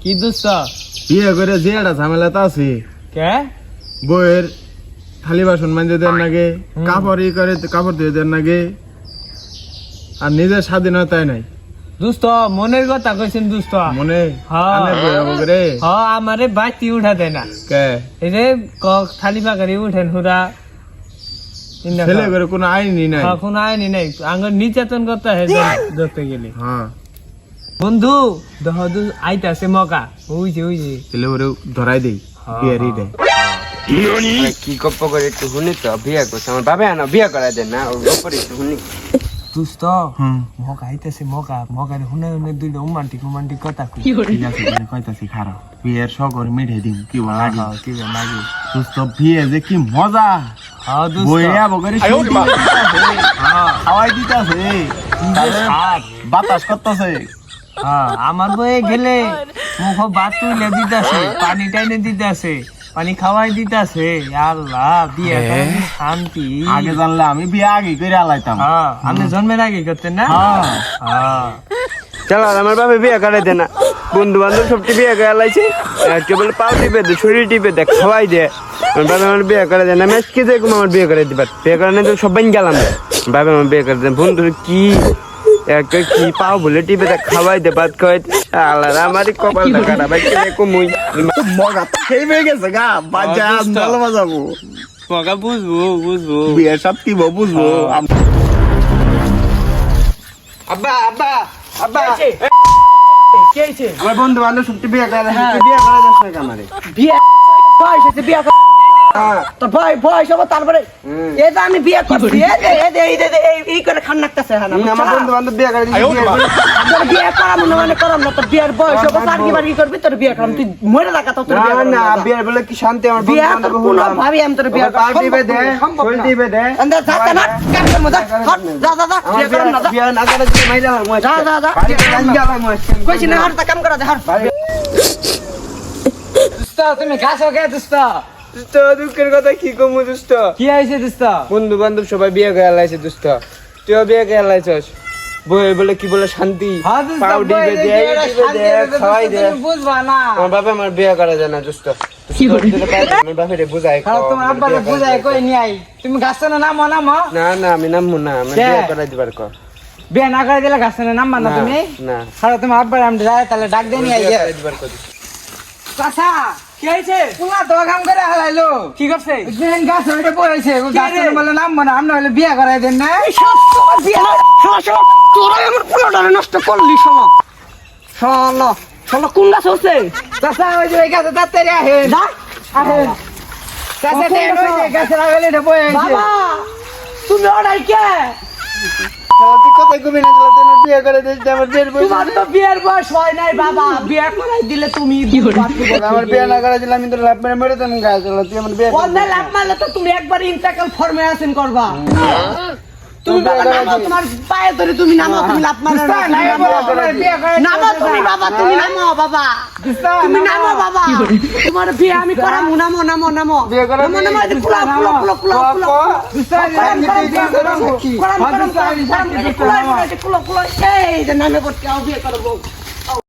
কি দোস্ত? বিয়ে করে যে একটা ঝামেলাতে আছে। কে? বইয়ের থালি বাসন মাঞ্জে দেন নাগে কাপড় ই করে কাপড় ধুয়ে দেন নাগে আর নিজের স্বাধীনতায় নাই। দোস্ত মনের কথা কইছেন দোস্ত। মনে? বই হ আমারে বাতি উঠা দেয় না। কে? এই যে ক- থালি পাকারি উঠেন হুরা ছেলে। করে কোনো আইনই নাই। কোনো আইনি নাই। আঙ্গর নির্যাতন করতে হয় ধরতে গেলে। হ্যাঁ। বন্ধু দেখ দু আইতাছে মকা উইছে উইছে ছেলে করে ধরাই দেই বিয়ের আরে কি গপ্প করে একটু শুনি তো বিয়ে করছে। আমার বাবা না বিয়ে করাই দেন না ওর একটু শুনি। দুস্ত মকা আইতাছে মকা মকারে হুনে হুনে দুইটা উমান্টিক উমান্টিক কথা কই। ঠিক আছে তাহলে কইতাছি খারাপ। বিয়ের সকর মিঠে দিম কি লাগি কি লাগি বিয়ে যে কি মজা! হ্যাঁ দোস্ত। বইয়া বগরে হ্যাঁ খাওয়াই দিতাছে। বাতাস করতেছে। আমার বয়ে গেলে মুখ ভাত তুলে দিতাছে পানি টাইনে দিতাছে পানি খাওয়াই দিতাছে। আল্লাহ বিয়ে হ্যাঁ। শান্তি। আগে জানলে আমি বিয়ে আগে করে আলাইতাম। হ্যাঁ আপনি জন্মের আগে করতেন না? হ্যাঁ। হ্যাঁ। চলো আমার বাবা বিয়ে করাই দেন না। বন্ধু বান্ধব সবটি বিয়ে করে লাইছে কেবল পাও টিপে দে শরীর টিপে দেখ খাওয়াই দে। আমার বাবা আমার বিয়ে করে আমি আজকে দেখুন আমার বিয়ে করে দিবার। বিয়ে করে না তো সবাই গেলাম। বাবা আমার বিয়ে করে দেন। বন্ধু কি একটা কি পাও বলে টিপে খাওয়াই দে ভাত খাওয়াই দে আল্লাহ আমারই কপালটা খারাপ ভাই কেনে কমুই। মগা তো খেয়ে পেয়ে গেছে গা বাজা হ্যাঁ, বাজাবো মকা বুঝব বুঝব। বিয়ের সাথে কি বুঝব? হ্যাঁ। আব্বা আব্বা আব্বা। আমার বন্ধু বান্ধব সবটি বিয়ে করে বিয়ে করে না আমারে। বিয়ে বিয়ে তো বয় বয়স হব তারপরে এই যে আমি বিয়ে করছি এই যে এই যে এই করে খান নাকতেছে হ্যাঁ আমার বন্ধু বান্ধব বিয়ে করে দিয়েছে বিয়ে তোর বিয়ে করাম না মানে করাম না তোর বিয়ের বয়স হব তার কি বাড়ি করবি তোর বিয়ে করাম তুই মরে তো তোর বিয়ে না। বিয়ের বলে কি শান্তি আমার বিয়ে তো বান্ধব কোনো ভাবি আমি তোর বিয়ে আমার পা টিপে দে শরীর টিপে দে না কাটতে মজা হট যা যা যা বিয়ে করাম না যা বিয়ে না করে তুই মাইরা লাম যা, যা, যা। গান গেলাম কইছি না হট তা কাম করা যা হট দুস্ত তুমি গাছ কে দুস্ত দুষ্ট দুঃখের কথা কি কমু দুষ্ট? কি হয়েছে দুস্ত বন্ধু বান্ধব সবাই বিয়ে করে লাইছে দুষ্ট। তুইও বিয়ে করে লাইছস বই বলে কি বলে শান্তি? দুস্ত দে দে খাওয়াই দে বুঝবা না। আমার বাবা আমার বিয়ে করে যায় না দুষ্ট। কি করে? আমার বাপেরে বুঝাই তোমার বুঝাই কই নি আই তুমি গাছ না নামো নামো। না না আমি নামবো না আমি? বিয়ে করে দিবার কর বিয়ে না করে দিলে গাছ না নামবা না তুমি? না। খারাপ তোমার আব্বা আমি যাই তাহলে ডাক দেনি আই দিবার কর কি হয়েছে? পুরা দগাম করে হারাইলো কি করছে? গ্রেন গাছ ওইটা পড়েছে গাছ বলে নাম মনে আমরা হলে বিয়ে করাই দেন না। তোরা আমার পুরোটা নষ্ট করলি শোনো। শোনো কোন গাছ হচ্ছে? চাষা ওই যে ওই গাছে গাছের আগে তুমি ওটাই কে? তুই কোথায় ঘুমিয়ে না গেলে? তুই বিয়ে করে দিস আমার বিয়ের বয়স তোমার তো বিয়ের বয়স হয় নাই বাবা। বিয়ে করাই দিলে তুমি আমার বিয়ে না করে দিলে আমি তো লাভ মেরে মরে তুমি গায়ে চলো তুই আমার বিয়ে লাভ মারলে তো তুমি একবার ইন্টাকাল ফর্মে আছেন করবা। তুমি নামো তোমার পায়ে ধরে তুমি নামো তুমি লাভ মারো না, নামো। তুমি বাবা। তুমি নামো বাবা। তুমি নামো। বাবা। তোমার বিয়ে আমি করাম নামো নামো নামো। নামো নামো এই যে কুলা কুলা কুলা কুলা কুলা কুলা কুলা কুলা এই যে নামে করতে বিয়ে করব।